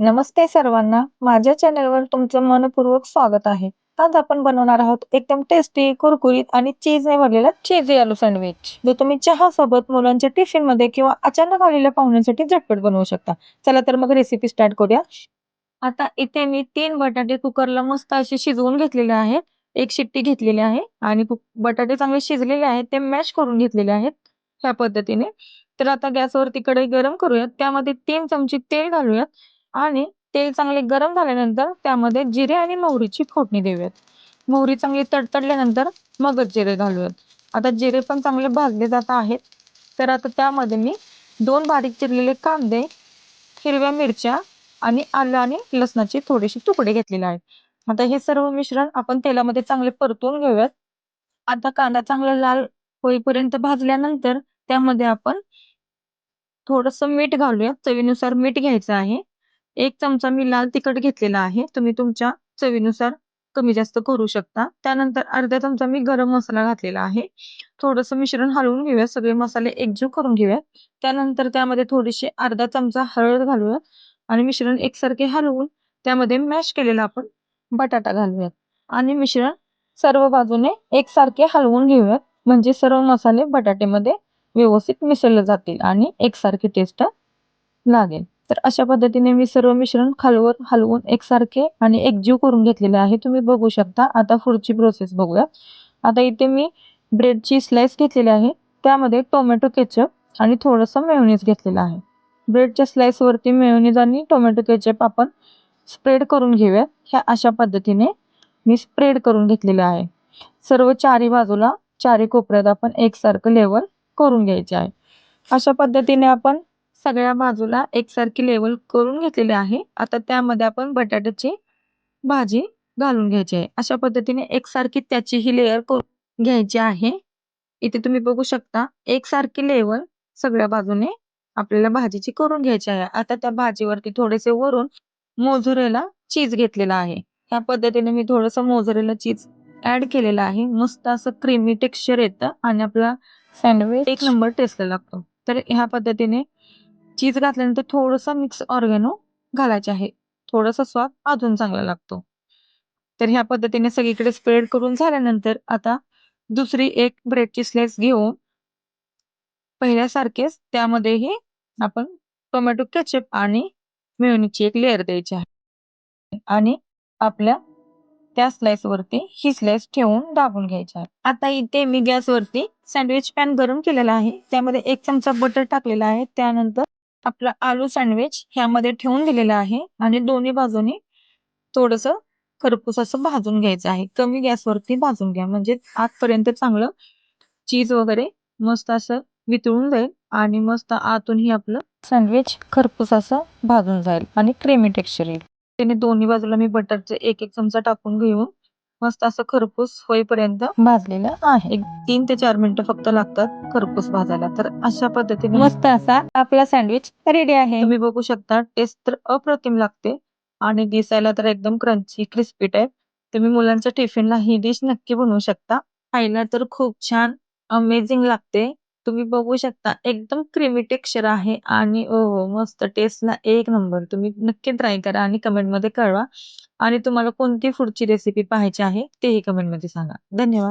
नमस्ते सर्वांना. माझ्या चॅनलवर तुमचं मनपूर्वक स्वागत आहे. आज आपण बनवणार आहोत एकदम टेस्टी कुरकुरीत आणि चीजने भरलेला चीजी आलू सँडविच जो तुम्ही चहा सोबत मुलांच्या टिफिनमध्ये किंवा अचानक आलेल्या पाहुण्यांसाठी झटपट बनवू शकता. चला तर मग रेसिपी स्टार्ट करूया. आता इथे मी तीन बटाटे कुकरला मस्त असे शिजवून घेतलेले आहेत. एक शिट्टी घेतलेली आहे आणि बटाटे चांगले शिजलेले आहेत. ते मॅश करून घेतलेले आहेत ह्या पद्धतीने. तर आता गॅसवर तिकडे गरम करूयात. त्यामध्ये तीन चमचे तेल घालूयात. आणि तेल चांगले गरम झाल्यानंतर त्यामध्ये जिरे आणि मोहरीची फोडणी देऊयात. मोहरी चांगली तडतडल्यानंतर मगच जिरे घालूयात. आता जिरे पण चांगले भाजले जात आहेत. तर आता त्यामध्ये मी दोन बारीक चिरलेले कांदे हिरव्या मिरच्या आणि आलं आणि लसणाचे थोडेसे तुकडे घेतलेले आहेत. आता हे सर्व मिश्रण आपण तेलामध्ये चांगले परतून घेऊयात. आता कांदा चांगला लाल होईपर्यंत भाजल्यानंतर त्यामध्ये आपण थोडस मीठ घालूया चवीनुसार मीठ घ्यायचं आहे. एक चमचा मी लाल तिखट घेतलेला आहे. तुम्ही तुमच्या चवीनुसार कमी जास्त करू शकता. त्यानंतर अर्धा चमचा मी गरम मसाला घातलेला आहे. थोडस मिश्रण हलवून घेऊया. सगळे मसाले एकजीव करून घेऊया. त्यानंतर त्यामध्ये थोडीशी अर्धा चमचा हळद घालूया. आणि मिश्रण एकसारखे हलवून त्यामध्ये मॅश केलेला आपण बटाटा घालूयात आणि मिश्रण सर्व बाजूने एकसारखे हलवून घेऊयात म्हणजे सर्व मसाले बटाट्यामध्ये व्यवस्थित मिसळले जातील आणि एकसारखी टेस्ट लागेल. तर अशा पद्धतीने मी सर्व मिश्रण खालवर हलवून एकसारखे आणि एकजीव करून घेतलेले आहे. तुम्ही बघू शकता. आता पुढची प्रोसेस बघूया. आता इथे मी ब्रेडची स्लाइस घेतलेली आहे. त्यामध्ये टोमॅटो केचप आणि थोडंसं मेयोनीज घेतलेलं आहे. ब्रेडच्या स्लाइसवरती मेयोनीज आणि टोमॅटो केचप आपण स्प्रेड करून घेऊया. ह्या अशा पद्धतीने मी स्प्रेड करून घेतलेलं आहे. सर्व चारी बाजूला चारी कोपऱ्यात आपण एकसारखं लेवल करून घ्यायचे आहे. अशा पद्धतीने आपण सगळ्या बाजूला एकसारखी लेवल करून घेतलेली आहे. आता त्यामध्ये आपण बटाट्याची भाजी घालून घ्यायची आहे. अशा पद्धतीने एकसारखी त्याची ही लेअर करून घ्यायची आहे. इथे तुम्ही बघू शकता एकसारखी लेवल सगळ्या बाजूने आपल्याला भाजीची करून घ्यायची आहे. आता त्या भाजीवरती थोडेसे वरून मोझरेला चीज घेतलेला आहे. ह्या पद्धतीने मी थोडस मोझरेला चीज ऍड केलेला आहे. मस्त असं क्रीमी टेक्स्चर येतं आणि आपला सँडविच एक नंबर टेस्टला लागतो. तर ह्या पद्धतीने चीज घातल्यानंतर थोडंसं मिक्स ऑर्गॅनो घालायचे आहे. थोडासा स्वाद अजून चांगला लागतो. तर ह्या पद्धतीने सगळीकडे स्प्रेड करून झाल्यानंतर आता दुसरी एक ब्रेडची स्लाइस घेऊन पहिल्यासारखेच त्यामध्येही आपण टोमॅटो केचप आणि मेयोनीची एक लेअर द्यायची आहे. आणि आपल्या त्या स्लाइसवरती ही स्लाइस ठेवून दाबून घ्यायची आहे. आता इथे मी गॅसवरती सँडविच पॅन गरम केलेला आहे. त्यामध्ये एक चमचा बटर टाकलेला आहे. त्यानंतर आपला आलू सँडविच ह्यामध्ये ठेवून दिलेला आहे आणि दोन्ही बाजूनी थोडस खरपूस असं भाजून घ्यायचं आहे. कमी गॅसवरती भाजून घ्या. म्हणजे आतपर्यंत चांगलं चीज वगैरे मस्त असं वितळून जाईल आणि मस्त आतूनही आपलं सँडविच खरपूस असं भाजून जाईल आणि क्रीमी टेक्स्चर येईल. त्याने दोन्ही बाजूला मी बटरचे एक एक चमचा टाकून घेऊन मस्त असं खरपूस होईपर्यंत भाजलेलं आहे. एक तीन ते चार मिनिटं फक्त लागतात खरपूस भाजायला. तर अशा पद्धतीने मस्त असा आपला सँडविच रेडी आहे. तुम्ही बघू शकता टेस्ट तर अप्रतिम लागते. आणि दिसायला तर एकदम क्रंची क्रिस्पी टाईप तुम्ही मुलांच्या टिफिनला ही डिश नक्की बनवू शकता. खायला तर खूप छान अमेझिंग लागते. तुम्ही बघू शकता एकदम क्रीमी टेक्स्चर आहे आणि ओ हो मस्त टेस्टला एक नंबर तुम्ही नक्की ट्राय करा आणि कमेंटमध्ये कळवा. आणि तुम्हाला कोणती फूडची रेसिपी पाहायची आहे तेही कमेंटमध्ये सांगा. धन्यवाद.